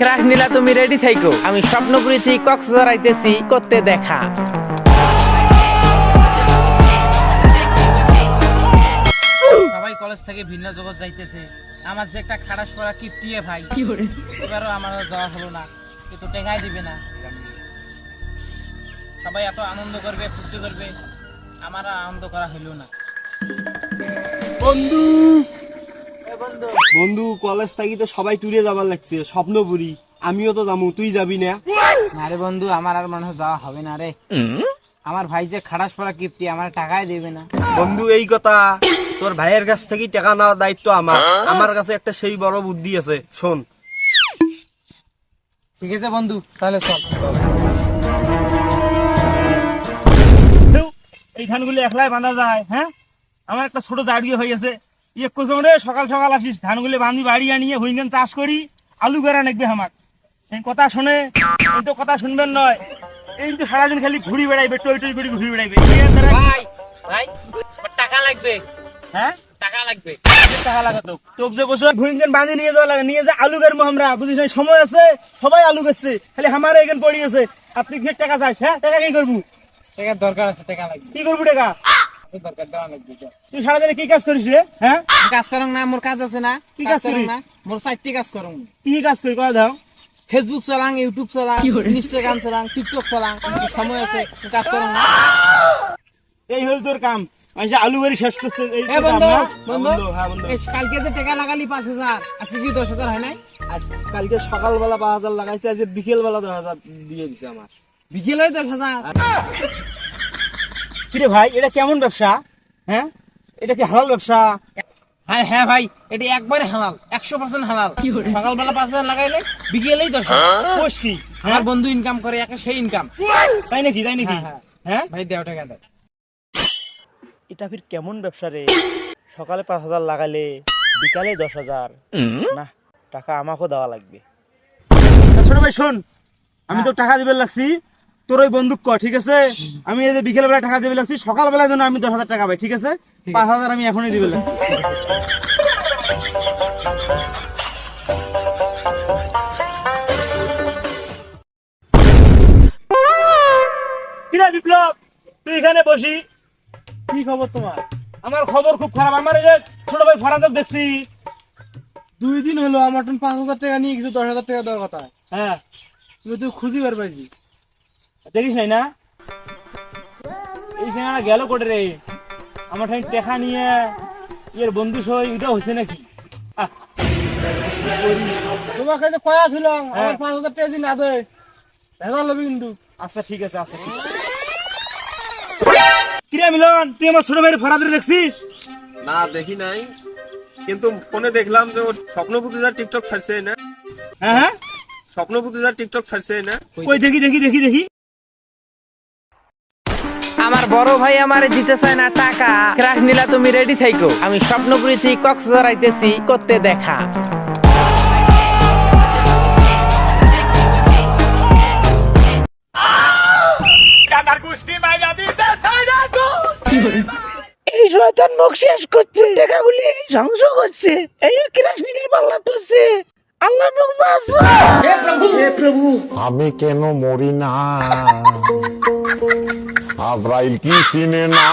Crush নিলা তুমি ready থাইকো। আমি স্বপ্নপুরী থেকে কক্সবাজার আইতেছি করতে দেখা। সবাই কলেজ থেকে ভিন্ন জগৎ যাইতেছে। আমার যে একটা খারাস পড়া কিপটিয়ে ভাই। এবারও আমার যাওয়া হলো না। কিন্তু টেকাই দিবে না। সবাই এত আনন্দ করবে ফুর্তি করবে। আমার আনন্দ করা হলো না। বন্ধু বন্ধু। কলেজ থাকি তো সবাই টুরে যাবার লাগছে স্বপ্নপুরি। আমিও তো যাব তুই যাবি না? না রে বন্ধু আমার আর মনে হয় যাওয়া হবে না রে। আমার ভাই যে খারাস পড়া কিপটি আমার টাকাই দেবে না। বন্ধু এই কথা তোর ভাইয়ের কাছ থেকে টাকা নেওয়ার দায়িত্ব আমার। আমার কাছে একটা সেই বড় বুদ্ধি আছে শোন। ঠিক আছে বন্ধু তাহলে চল। এই ধানগুলি একলাই বাঁধা যায় হ্যাঁ? আমার একটা ছোট জাড়িয়ে হয়ে গেছে। ইয়ে কোথাও রে সকাল সকাল আসিস ধানগুলি বাঁধি বাড়ি আনিয়ে হুইঙ্গান চাষ করি আলু গাড়া নেকবে এই কথা শুনে এই তো কথা শুনবেন নয় এই তো সারাদিন খালি ঘুরি বেড়াইবে টই টই করে ঘুরি বেড়াইবে। ভাই ভাই টাকা লাগবে। হ্যাঁ? টাকা লাগবে। টাকা তোক যে বছর ভুইঙ্গান বাঁধি নিয়ে যাওয়া লাগে নিয়ে যা আলু গাড়বো আমরা। বুঝিস না, সময় আছে সবাই আলু গেছে খালি আমার এখানে পড়ে গেছে আপনি টাকা চাইছ হ্যাঁ? টাকা কি করব? টাকার দরকার আছে টাকা লাগবে। কি করব টাকা? তুই সারাদিনে কি কাজ করিস রে? হ্যাঁ? কাজ করং না মোর কাজ আছে না। কি কাজ করিস? না মোর চারটি কাজ করং। কি কাজ করি কথা দাও? ফেসবুক চালাং ইউটিউব চালাং ইনস্টাগ্রাম চালাং টিকটক চালাং সময় আছে কাজ করং না। এই হল তোর কাম। আচ্ছা আলু বাড়ি শেষ করছে এই বন্ধু বন্ধু হ্যাঁ বন্ধু। এই কালকে যে টাকা লাগালি পাঁচ হাজার আজকে কি দশ হাজার হয় নাই? আজ কালকে সকালবেলা পাঁচ হাজার লাগাইছে আজ বিকেল বেলা দশ হাজার দিয়ে দিছে আমার। বিকেলে দশ হাজার। কিরে ভাই এটা কেমন ব্যবসা? হ্যাঁ? এটা কি হালাল ব্যবসা? হ্যাঁ হ্যাঁ ভাই এটা একবারে হালাল একশো পার্সেন্ট হালাল। সকালবেলা পাঁচ হাজার লাগাইলে বিকেলেই দশ হাজার। কোষ কি? আমার বন্ধু ইনকাম করে একে সেই ইনকাম তাই নাকি তাই নাকি? হ্যাঁ, হ্যাঁ। ভাই দেও টাকা দেয়। এটা ফির কেমন ব্যবসা রে? সকালে পাঁচ হাজার লাগালে বিকালে দশ হাজার। না টাকা আমাকেও দেওয়া লাগবে। ছোট ভাই শোন আমি তো টাকা দিবে লাগছি। তোর ওই বন্দুক কর ঠিক আছে? আমি এই যে বিকেল বেলা টাকা দিবে লাগছি সকাল বেলার জন্য আমি দশ হাজার টাকা পাই ঠিক আছে? পাঁচ হাজার আমি এখনই দিবে লাগছি বিপ্লব? তুই এখানে বসি। কি খবর তোমার? আমার খবর খুব খারাপ। আমার এই যে ছোট ভাই ফরাদক দেখছি। দুই দিন হলো আমার পাঁচ হাজার টাকা নিয়ে কিছু দশ হাজার টাকা দেওয়ার কথা। হ্যাঁ। তুই খুঁজি বার পাইছি দেখিস নাই না? এই সিনেমা গেল কোটে রে। আমার ঠাই টেকা নিয়ে ইয়ের বন্ধু সই এটা হয়েছে নাকি? আহ, কি করি? তোমাকে যে কয়া ছিল হ্যাঁ। আমার পাঁচ হাজার টাকা দিন আছে ভেজাল হবে কিন্তু। আচ্ছা ঠিক আছে আচ্ছা ঠিক আছে। কিরে মিলন তুই আমার ছোট ভাইয়ের ফরাদের দেখছিস? না দেখি নাই। কিন্তু ফোনে দেখলাম যে ওর স্বপ্নপুতিদার টিকটক ছাড়ছে না। হ্যাঁ হ্যাঁ। স্বপ্নপুতিদার টিকটক ছাড়ছে না। কই দেখি দেখি দেখি দেখি। আমার বড় ভাই আমারে দিতে চায় না টাকা। ক্রাশ নিলা তুমি রেডি থাইকো। আমি স্বপ্নপুরী থেকে কক্সবাজার আইতেছি করতে দেখা। এই শয়তান মুখ শেষ করছে। টাকাগুলি ধ্বংস করছে। এই ক্রাশ নিলে পাল্লা পড়ছে আল্লাহ মুখ বাঁচা। আমি কেন মরি না? আব্রাইল কি চিনে না